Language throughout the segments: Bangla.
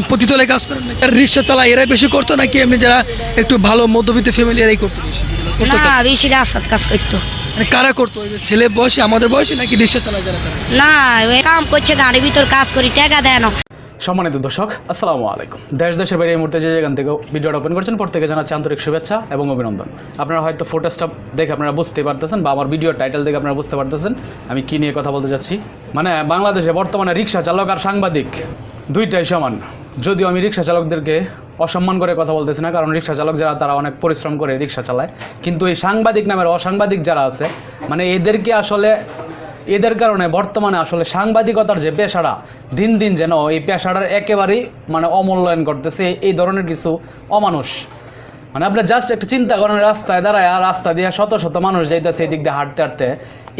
করেন পতিতলে কাজ করেন রিক্সা চালায় এরাই বেশি করতো নাকি এমনি যারা একটু ভালো মধ্যবিত্ত ফ্যামিলি এরাই করতো না বেশি রাস্তার কাজ করতো। মানে কারা করতো? ছেলে বয়সী আমাদের বয়সী নাকি রিক্সা চালায় যারা না কাম করছে গাড়ির ভিতর কাজ করি টাকা দেয় না। সম্মানিত দর্শক আসসালামু আলাইকুম। দেশ দেশের বাইরে এই মুহূর্তে যে যেখান থেকে ভিডিওটা ওপেন করছেন প্রত্যেকে জানাচ্ছি আন্তরিক শুভেচ্ছা এবং অভিনন্দন। আপনারা হয়তো ফোটোসটা দেখে আপনারা বুঝতে পারতেছেন বা আমার ভিডিও টাইটেল দেখে আপনারা বুঝতে পারতেছেন আমি কী নিয়ে কথা বলতে যাচ্ছি? মানে বাংলাদেশে বর্তমানে রিক্সা চালক আর সাংবাদিক দুইটাই সমান। যদিও আমি রিক্সা চালকদেরকে অসম্মান করে কথা বলতেছি না, কারণ রিক্সা চালক যারা, তারা অনেক পরিশ্রম করে রিক্সা চালায়। কিন্তু এই সাংবাদিক নামের অসাংবাদিক যারা আছে মানে এদেরকে আসলে, এদের কারণে বর্তমানে আসলে সাংবাদিকতার যে পেশাটা দিন দিন যেন এই পেশাটার একেবারেই মানে অমূল্যায়ন করতেছে, এই ধরনের কিছু অমানুষ। মানে আপনি জাস্ট একটু চিন্তা করেন, রাস্তায় দাঁড়ায়, আর রাস্তা দিয়ে শত শত মানুষ যাইতেছে এই দিক দিয়ে হাঁটতে হাঁটতে।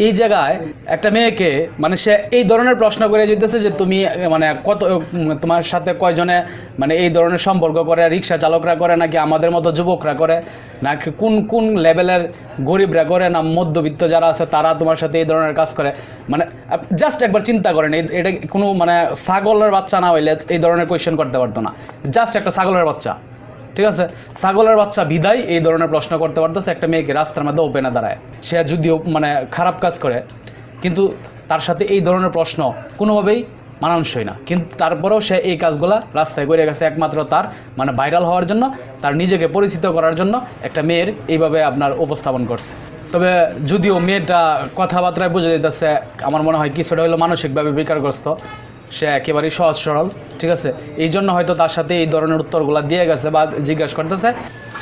এই জায়গায় একটা মেয়েকে মানে সে এই ধরনের প্রশ্ন করে যেতেছে যে তুমি মানে কত, তোমার সাথে কয়জনে মানে এই ধরনের সম্পর্ক করে, রিক্সা চালকরা করে, নাকি আমাদের মতো যুবকরা করে, নাকি কোন কোন লেভেলের গরিবরা করে, না মধ্যবিত্ত যারা আছে, তারা তোমার সাথে এই ধরনের কাজ করে? মানে জাস্ট একবার চিন্তা করেন এটা কোনো মানে ছাগলের বাচ্চা না হইলে এই ধরনের কোয়েশ্চেন করতে পারতো না। জাস্ট একটা ছাগলের বাচ্চা। ঠিক আছে? ছাগলের বাচ্চা বিদায়, এই ধরনের প্রশ্ন করতে পারতেছে একটা মেয়েকে রাস্তার মধ্যে ওপেনে দাঁড়ায়। সে যদিও মানে খারাপ কাজ করে, কিন্তু তার সাথে এই ধরনের প্রশ্ন কোনোভাবেই মানানসই না। কিন্তু তারপরেও সে এই কাজগুলা রাস্তায় করে গেছে একমাত্র তার মানে ভাইরাল হওয়ার জন্য, তার নিজেকে পরিচিত করার জন্য একটা মেয়ের এইভাবে আপনার উপস্থাপন করছে। তবে যদিও মেয়েটা কথাবার্তায় বুঝে যেতেছে আমার মনে হয় কিছুটা হলো মানসিকভাবে বেকারগ্রস্ত সে একেবারেই সহজ সরল ঠিক আছে? এই জন্য হয়তো তার সাথে এই ধরনের উত্তরগুলো দিয়ে গেছে বা জিজ্ঞাসা করতেছে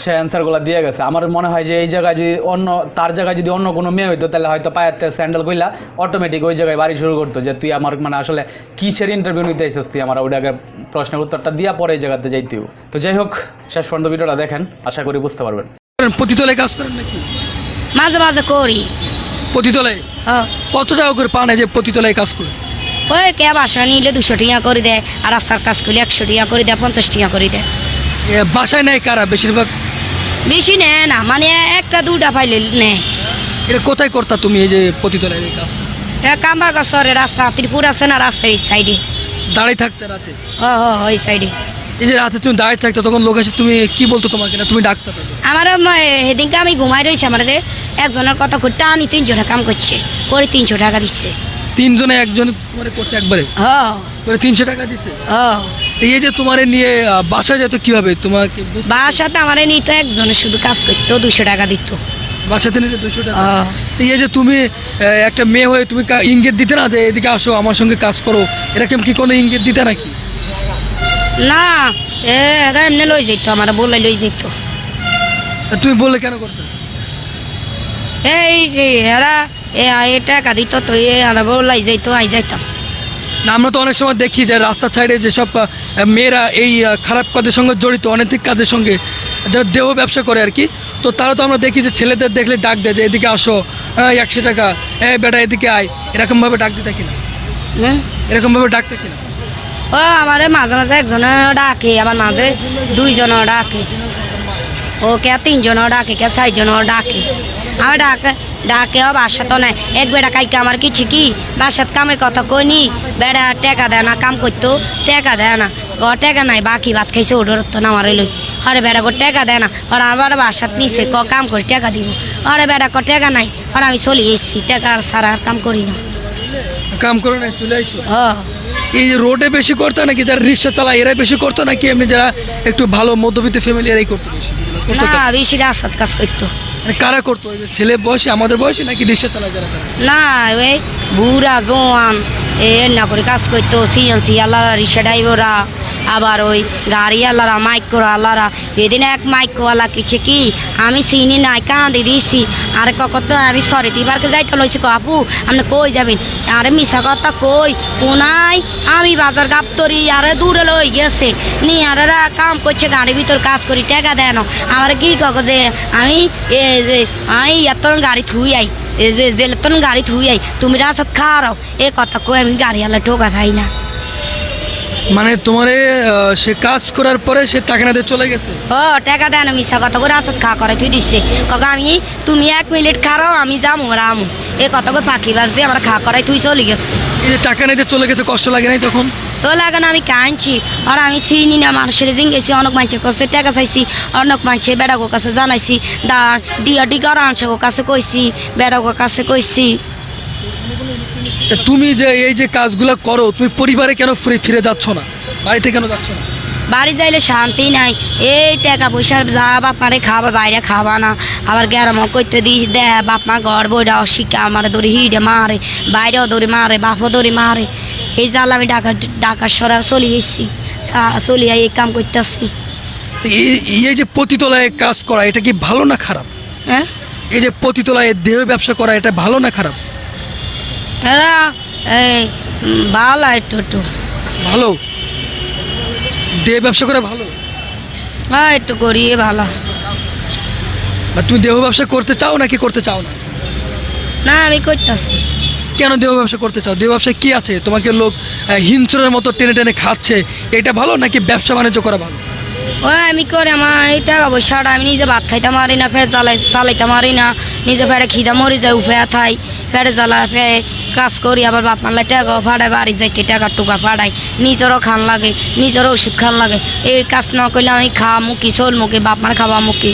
সে অ্যান্সারগুলো দিয়ে গেছে। আমার মনে হয় যে এই জায়গায় যদি অন্য তার জায়গায় যদি অন্য কোনো মেয়ে হইতো তাহলে হয়তো পায়ের স্যান্ডেল কইলা অটোমেটিক ওই জায়গায় বাড়ি শুরু করতো যে তুই আমার মানে আসলে কিসের ইন্টারভিউ নিতে আইসিস তুই? আমার ওই আগে প্রশ্নের উত্তরটা দিয়া পরে এই জায়গাতে যাইতেও তো যাই হোক শেষ পর্যন্ত ভিডিওটা দেখেন আশা করি বুঝতে পারবেন। পতিতলে কাজ করেন নাকি? মাঝে মাঝে করি। পতিতলে ও কত টাকা করে পান এই যে পতিতলায় কাজ করে? ওই কে বাসা নিলে দুশো টাকা করে দেয় আর রাস্তার কাজ করলে একশো টাকা করে দেয় পঞ্চাশ টাকা করে দেয়। বাসায় নেয় কারা বেশিরভাগ? বেশি নেয় না মানে একটা দুটা পাইলে নেয়। এটা কোথায় করতা তুমি এই যে পতিতলায় এই কাজ কাম্বা গছরে রাস্তা ত্রিপুর আছে না রাস্তার এই সাইডে? দাঁড়িয়ে থাকতে রাতে? ও ও ওই সাইডে। এই যে রাতে তুমি দাঁড়িয়ে থাকতো তখন লোক এসে তুমি কি বলতো তোমাকে না তুমি ডাকতে আমার সেদিনকে আমি ঘুমাই রয়েছি আমার একজনের কথা করতে আনি তিনজনে কাম করছে করে তিনশো টাকা দিচ্ছে। তিনজনে একজন তোমার করছে একবারে? হ করে তিনশো টাকা দিছে? হ এই যে তোমার নিয়ে বাসায় যেত কীভাবে? তোমাকে বাসাতে আমার নিত একজনে শুধু কাজ করতো দুশো টাকা দিত। বাসাতে নিলে দুশো টাকা? এই যে তুমি একটা মেয়ে হয়ে তুমি ইঙ্গিত দিতে না যে এদিকে আসো আমার সঙ্গে কাজ করো এরকম কি কোনো ইঙ্গিত দিতে নাকি? না এ এরা এমনি লই যেত আমার বলে লই যেত তুমি বললে কেন করতে? এই যে এরা এ এ টাকা দিত তো এ এরা বলাই যাইত আই যাইতাম না আমরা তো অনেক সময় দেখি যে রাস্তার সাইডে যেসব মেয়েরা এই খারাপ কাজের সঙ্গে জড়িত অনৈতিক কাজের সঙ্গে যারা দেহ ব্যবসা করে আর কি তো তারা তো আমরা দেখি যে ছেলেদের দেখলে ডাক দেয় যে এদিকে আসো হ্যাঁ একশো টাকা এ বেটা এদিকে আয়। এরকমভাবে ডাক দিতে কিনা? হুম এরকমভাবে ডাকতে কিনা? ও আমার মাঝে মাঝে একজনে ডাকে আমার মাঝে দুইজনও ডাকে। ও কে তিনজনও ডাকে কে চারজনও ডাকে। আমার ডাকে ডাকে ও বাসা তো নাই। এক বেড়া কাইকে আমার কিছু কি? বাসাত কামের কথা কইনি। বেড়া টেকা দেয় না কাম করতো টেকা দেয় না। গ টেকা নাই বাকি ভাত খাইছে ওডর তো না আমার লই হরে বেড়া গো টেকা দেয় না। ওরা আবার বাসাত নিছে ক কাম করে টেকা দিব। হরে বেড়া ক টেকা নাই। আর আমি চলে এসেছি টেকা আর সারা আর কাম করি না। কাম করো না চলে আইসো ও এই যে রোডে বেশি করতো নাকি যারা রিক্সা চালায় এরাই বেশি করতো নাকি এমনি যারা একটু ভালো মধ্যবিত্ত ফ্যামিলি এরাই করতো বেশি? না বেশি রাস্তাত কাজ করতো। মানে কারা করতো? ছেলে বয়সে, আমাদের বয়সে নাকি রিক্সা চালায় যারা না, ওই বুড়া জোয়ান। এ না করে কাজ করতো, সিএনসি আল্লাহরা রিক্সা ড্রাইভাররা, আবার ওই গাড়ি আল্লাহরা, মাইক্রো আল্লাহরা। এদিন এক মাইক্রোওয়ালা কিছু কি, আমি চিনি নাই কাঁদি দিছি। আরে কত, আমি সরি তিবারকে যাইতে লইছি কো আপু, আপনি কই যাবেন? আরে মিশা কথা কই কোনাই আমি বাজার গাপ্তরি আরে দূরে লই গেছে। নি আরেরা কাম করছে, গাড়ির ভিতর কাজ করি, টাকা দেয় না। আমার কি কক যে, আমি, এ আমি এত গাড়ি থুই আই। এই যে জেলে তোর গাড়ি থুই আই তুমি রাস্তাত খাওয়াও এ কথা কই আমি গাড়ি আলা ঠোকা খাই না। মানে তোমারে সে কাজ করার পরে সে টাকা না দিয়ে চলে গেছে? ও টাকা দেয় না মিশা কথা করে রাস্তাত খাওয়া করে তুই দিচ্ছে কক আমি তুমি এক মিনিট খারাও আমি যামু রামু। এ কথা করে পাখি বাজ দিয়ে আমার খাওয়া করাই তুই চলে গেছে। এই যে টাকা নিতে চলে গেছে কষ্ট লাগে নাই তখন? তো লাগানো আমি কাঁদছি। আর আমি চিনি না মানুষের জিং গেছি অনেক মানুষের কাছে টাকা চাইছি অনেক মানুষের বেড়াগোর কাছে জানাইছি। দা ডিয়া ডিগার আনসাগোর কাছে কইছি বেড়াগোর কাছে কইছি। তুমি যে এই যে কাজগুলো করো তুমি পরিবারে কেন ফিরে ফিরে যাচ্ছ না? বাড়িতে কেন যাচ্ছ না? বাড়ি যাইলে শান্তি নাই। এই টাকা পয়সা যা বাপ মারে খাবা বাইরে খাবা না। আবার গ্যারাম করতে দি দে বাপ মা ঘর বইটা শিখা আমার দড়ি হিডে মারে বাইরেও দড়ি মারে বাপও দড়ি মারে। এই জাল আমি ডাকা ডাকা সরা চলি এসছি। চলিয়া এই কাম করতেছি। এই যে পতিতলায় কাজ করা এটা কি ভালো না খারাপ? হ্যাঁ? এই যে পতিতলায় দেহ ব্যবসা করা এটা ভালো না খারাপ? হ্যাঁ এই ভালো একটু একটু। ভালো? দেহ ব্যবসা করে ভালো? হ্যাঁ একটু করি ভালো। তুমি দেহ ব্যবসা করতে চাও নাকি করতে চাও না? না আমি করতেছি। কেন দেহ ব্যবসা করতে চাও? দেহ ব্যবসায় কি আছে? তোমাকে লোক হিংস্রের মতো টেনে টেনে খাচ্ছে। এটা ভালো নাকি ব্যবসা বাণিজ্য করা ভালো? ওই আমি করে আমার এই টাকা পয়সাটা আমি নিজে ভাত খাইতে পারি না, ফের জ্বালাই চালাইতে পারি না। নিজে ফেরে খিদা মরি যায়, উফে থাই ফেরে জ্বালা ফে কাজ করি, আবার বাপ মারলে টাকা ফাড়ায়, বাড়ি যাইতে টাকা টুকা ফাড়াই নিজেরও খান লাগে, নিজেরও ওষুধ খান লাগে। এই কাজ না করলে আমি খাওয়া মুখি চল মুখি বাপ মার খাওয়া মুখি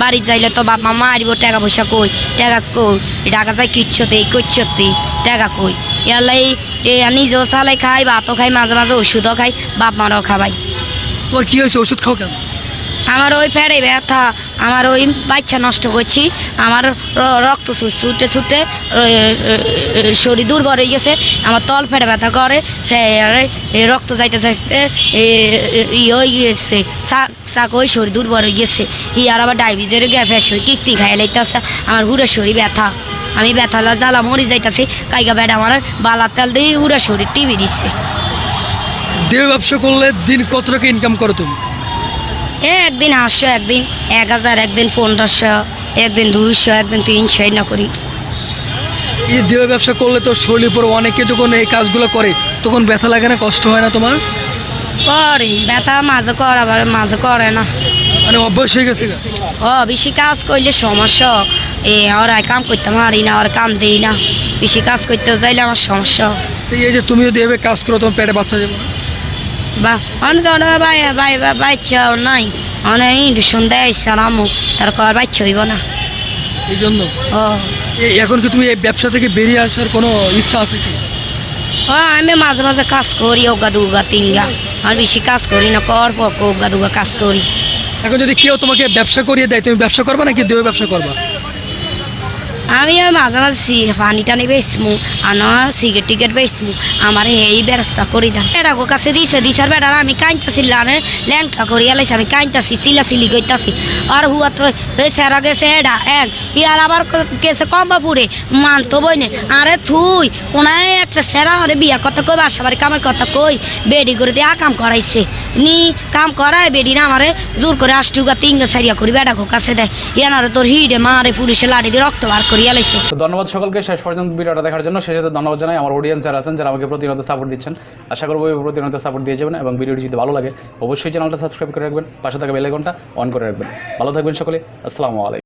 বাড়ি যাইলে তো বাপ মা মারিব টাকা পয়সা কই? টাকা কই? টাকা যাই কিচ্ছতে কিচ্ছতে টাকা কই? ইয়ালে এই নিজেও চালাই খাই ভাতও খাই মাঝে মাঝে ওষুধও খাই বাপ মারও খাবাই। তোমার কি হয়েছে? ওষুধ খাও কেন? আমার ওই ফেরে ব্যথা আমার ওই বাচ্চা নষ্ট করছি আমার রক্ত ছুটে ছুটে শরীর দুর্বল হয়ে গেছে আমার তল ফেরে ব্যথা করে রক্ত যাইতে চাইতে ই হয়ে গেছে শাক ওই শরীর দুর্বল হয়ে গেছে। ই আর আবার ডায়াবেটিসের গ্যাস হয়ে কিকটি খাই লাইতেছে। আমার হুড়ে শরীর ব্যথা। আমি ব্যথা জ্বালা মরি যাইতেছি। কাইগা বেড়া আমার বালার তেল দিয়ে উড়ে শরীর টিভি দিচ্ছে দেহ ব্যবসা করলে দিন কত টাকা ইনকাম করো তুমি? এ একদিন আটশো একদিন এক হাজার একদিন পনেরোশো একদিন দুইশো একদিন তিনশো এই না করি। এই দেহ ব্যবসা করলে তো শরীরের উপর অনেকে যখন এই কাজগুলো করে তখন ব্যথা লাগে না কষ্ট হয় না তোমার? করে ব্যথা মাঝে করে আবার মাঝে করে না। মানে অভ্যাস হয়ে গেছে ও বেশি কাজ করলে সমস্যা এ ওরা কাম করতে পারি না ওর কাম দেই না। বেশি কাজ করতে যাইলে আমার সমস্যা এই যে তুমি যদি এভাবে কাজ করো তোমার পেটে বাচ্চা যাবে বা অনেক বাই বাই বাচ্চাও নাই। অনেক দেয় সালামু তার কর বাচ্চা হইব না। এই জন্য ও এখন কি তুমি এই ব্যবসা থেকে বেরিয়ে আসার কোনো ইচ্ছা আছে কি? ও আমি মাঝে মাঝে কাজ করি ওগা দুগা তিনগা। আর বেশি কাজ করি না, কর পর ওগা দুগা কাজ করি। এখন যদি কেউ তোমাকে ব্যবসা করিয়ে দেয়, তুমি ব্যবসা করবা নাকি দেহ ব্যবসা করবা? আমি আর মাঝে মাঝে পানি টানি বেচমু আর না সিগারেট টিকেট বেচমু। আমার এই ব্যবস্থা করি দেন। বেড়াগো কাছে দিছে দিছার বেড়ার আমি কাঁদতাছি, লানে ল্যাংটা করি এলাইছি আমি কাঁদতাছি সিলা সিলি করতাছি। আর হুয়া তো ওই সেরা গেছে এডা এক। ইয়ার আবার গেছে কম্বাপুরে, মানতো বইনে। আরে থুই, কোনায় একটা সেরা হরে বিয়ার কথা কই বাসা বাড়ি কামের কথা কই, বেডি করে দিয়ে কাম করাইছে। নি কাম করায় বেডি না আমারে, জোর করে আষ্টুগা তিনগা সারিয়া করি বেড়াগো কাছে দেয় ইয়ানারে তোর হিডে মারে, পুলিশে লাড়ি দিয়ে রক্ত বার করিয়া লাইছে। ধন্যবাদ সকলকে, শেষ পর্যন্ত ভিডিওটা দেখার জন্য সেই সাথে ধন্যবাদ জানাই আমার অডিয়েন্স যারা আছেন, যারা আমাকে প্রতিনিয়ত সাপোর্ট দিচ্ছেন। আশা করব প্রতিনিয়ত সাপোর্ট দিয়ে যাবেন এবং ভিডিওটি যদি ভালো লাগে, অবশ্যই চ্যানেলটা সাবস্ক্রাইব করে রাখবেন, পাশে থাকা বেলাইকনটা অন করে রাখবেন। ভালো থাকবেন সকলে, আসসালামু আলাইকুম।